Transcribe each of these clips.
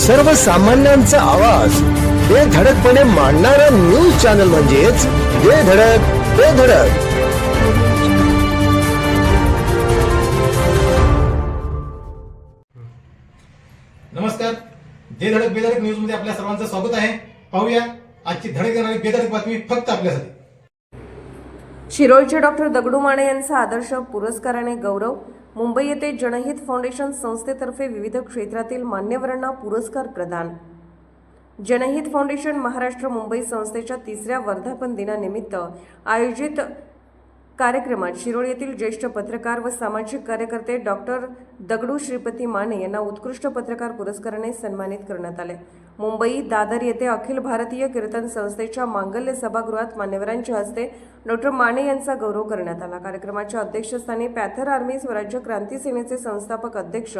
सर्वसामान्यांचा आवाज. बेधडकपणे मांडणारा न्यूज चॅनल म्हणजेच बेधडक बेधडक नमस्कार. जे धडक बेधडक न्यूजमध्ये आपल्या सर्वांचं स्वागत आहे. पाहूया आजची धडक देणारी बेधडक बातमी फक्त आपल्यासाठी. शिरोळचे डॉक्टर दगडू माने यांचा आदर्श पुरस्काराने गौरव मुंबई येथे जनहित फाउंडेशन संस्थेतर्फे विविध क्षेत्रातील मान्यवरांना पुरस्कार प्रदान. जनहित फाउंडेशन महाराष्ट्र मुंबई संस्थेच्या तिसऱ्या वर्धापन दिनानिमित्त आयोजित कार्यक्रमात शिरोळ येथील ज्येष्ठ पत्रकार व सामाजिक कार्यकर्ते डॉक्टर दगडू श्रीपती माने यांना उत्कृष्ट पत्रकार पुरस्काराने सन्मानित करण्यात आले. मुंबई दादर येथे अखिल भारतीय कीर्तन संस्थेच्या मांगल्य सभागृहात मान्यवरांच्या हस्ते डॉक्टर माने यांचा गौरव करण्यात आला. कार्यक्रमाच्या अध्यक्षस्थानी पॅथर आर्मी स्वराज्य क्रांती सेनेचे संस्थापक अध्यक्ष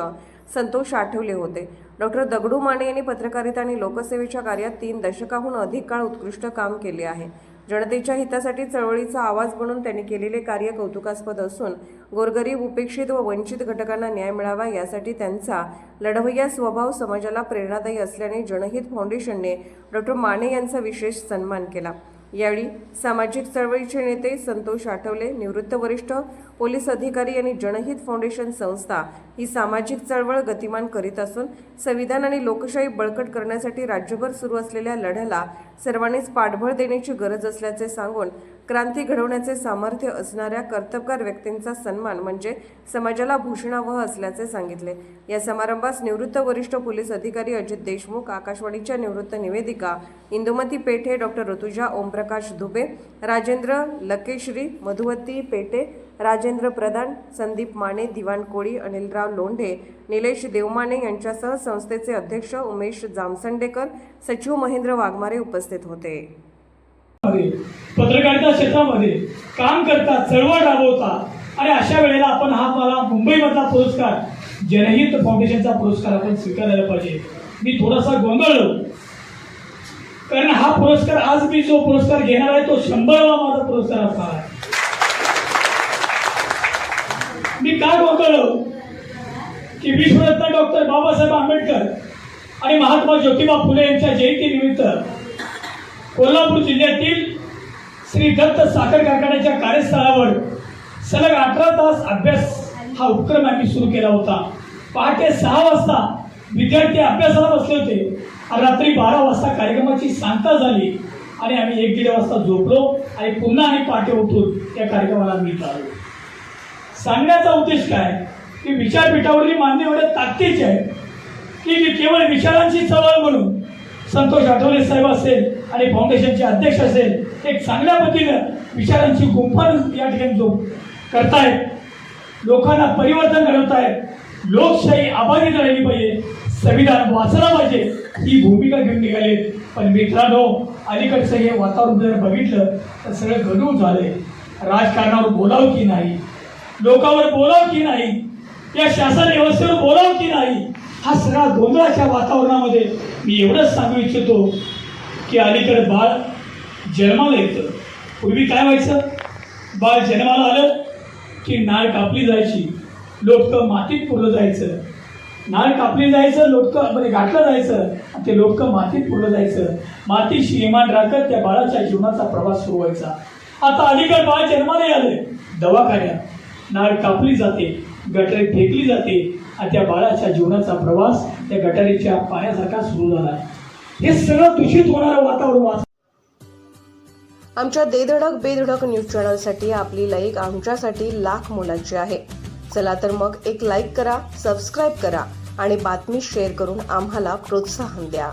संतोष आठवले होते. डॉक्टर दगडू माने यांनी पत्रकारिता आणि लोकसेवेच्या कार्यात तीन दशकाहून अधिक काळ उत्कृष्ट काम केले आहे. जनतेच्या हितासाठी चळवळीचा आवाज म्हणून त्यांनी केलेले कार्य कौतुकास्पद असून गोरगरीब उपेक्षित व वंचित घटकांना न्याय मिळावा यासाठी त्यांचा लढवय्या स्वभाव समाजाला प्रेरणादायी असल्याने जनहित फाउंडेशनने डॉक्टर माने यांचा विशेष सन्मान केला. यावेळी सामाजिक चळवळीचे नेते संतोष आठवले निवृत्त वरिष्ठ पोलीस अधिकारी आणि जनहित फाउंडेशन संस्था ही सामाजिक चळवळ गतिमान करीत असून संविधान आणि लोकशाही बळकट करण्यासाठी राज्यभर सुरू असलेल्या लढ्याला सर्वांनीच पाठबळ देण्याची गरज असल्याचे सांगून क्रांती घडवण्याचे सामर्थ्य असणाऱ्या कर्तबगार व्यक्तींचा सन्मान म्हणजे समाजाला भूषणावह असल्याचे सांगितले. या समारंभास निवृत्त वरिष्ठ पोलीस अधिकारी अजित देशमुख आकाशवाणीच्या निवृत्त निवेदिका इंदुमती पेठे डॉक्टर ऋतुजा ओमप्रकाश दुबे राजेंद्र लकेश्री मधुवती पेटे राजेंद्र प्रधान संदीप माने दिवाण कोळी अनिलराव लोंढे निलेश देवमाने यांच्यासह संस्थेचे अध्यक्ष उमेश जामसंडेकर सचिव महेंद्र वाघमारे उपस्थित होते. मध्ये पत्रकारिता क्षेत्रामध्ये काम करतात चळवळ राबवतात. आणि अशा वेळेला आपण हा मला मुंबईमधला पुरस्कार जनहित फाउंडेशनचा पुरस्कार आपण स्वीकारायला पाहिजे. मी थोडासा गोंधळलो. कारण हा पुरस्कार आज मी जो पुरस्कार घेणार आहे तो शंभरवा माझा पुरस्कार असणार आहे. मी काय गोंधळलो? की विश्वरत्न डॉक्टर बाबासाहेब आंबेडकर आणि महात्मा ज्योतिबा फुले यांच्या जयंतीनिमित्त कोल्हापूर जिल्ह्यातील श्री दत्त साखर कारखान्याच्या कार्यस्थळावर सलग अठरा तास अभ्यास हा उपक्रम आम्ही सुरू केला होता. पहाटे सहा वाजता विद्यार्थी अभ्यासाला बसले होते. रात्री बारा वाजता कार्यक्रमाची सांगता झाली. आणि आम्ही एक दीड वाजता झोपलो आणि पुन्हा आम्ही पहाटे उठून त्या कार्यक्रमाला मी आलो. सांगण्याचा उद्देश काय? की विचारपीठावरील मान्य ताकदीचे आहे की केवळ विचारांची चव संतोष आठवले साहेब असेल आणि फाउंडेशनचे अध्यक्ष असेल एक चांगल्या पद्धतीनं विचारांची गुंफण या ठिकाणी जो करतायत लोकांना परिवर्तन घडवतायत लोकशाही आबादी राहिली पाहिजे संविधान वाचला पाहिजे ही भूमिका घेऊन निघाले पण मित्रांनो अलीकडचं हे वातावरण जर बघितलं तर सगळं गडूळ झालंय. राजकारणावर बोलावं की नाही? लोकांवर बोलावं की नाही? या शासन व्यवस्थेवर बोलावं की नाही? हा सगळा गोंधळाच्या वातावरणामध्ये मी एवढंच सांगू इच्छितो की अलीकडे बाळ जन्माला येतं. पूर्वी काय व्हायचं? बाळ जन्माला आलं की नाळ कापली जायची. लोटकं मातीत पुरलं जायचं. नाळ कापली जायचं लोटकं म्हणजे गाठलं जायचं. आणि ते लोटकं मातीत पुरलं जायचं. मातीशी इमान राखत त्या बाळाच्या जीवनाचा प्रवास सुरू व्हायचा. आता अलीकडे बाळ जन्माला आलं दवाखान्यात. नाळ कापली जाते. गटरे फेकली जाते. आणि त्या बाळाच्या जीवनाचा प्रवास त्या गटारीच्या पाण्यासारखा सुरू झाला. हे सगळं दूषित होणारं वातावरण वाच आमच्या देधडक बेधडक न्यूज चॅनलसाठी आपली लाईक आमच्यासाठी लाख मोलाची आहे. चला तर मग एक लाईक करा सबस्क्राईब करा आणि बातमी शेअर करून आम्हाला प्रोत्साहन द्या.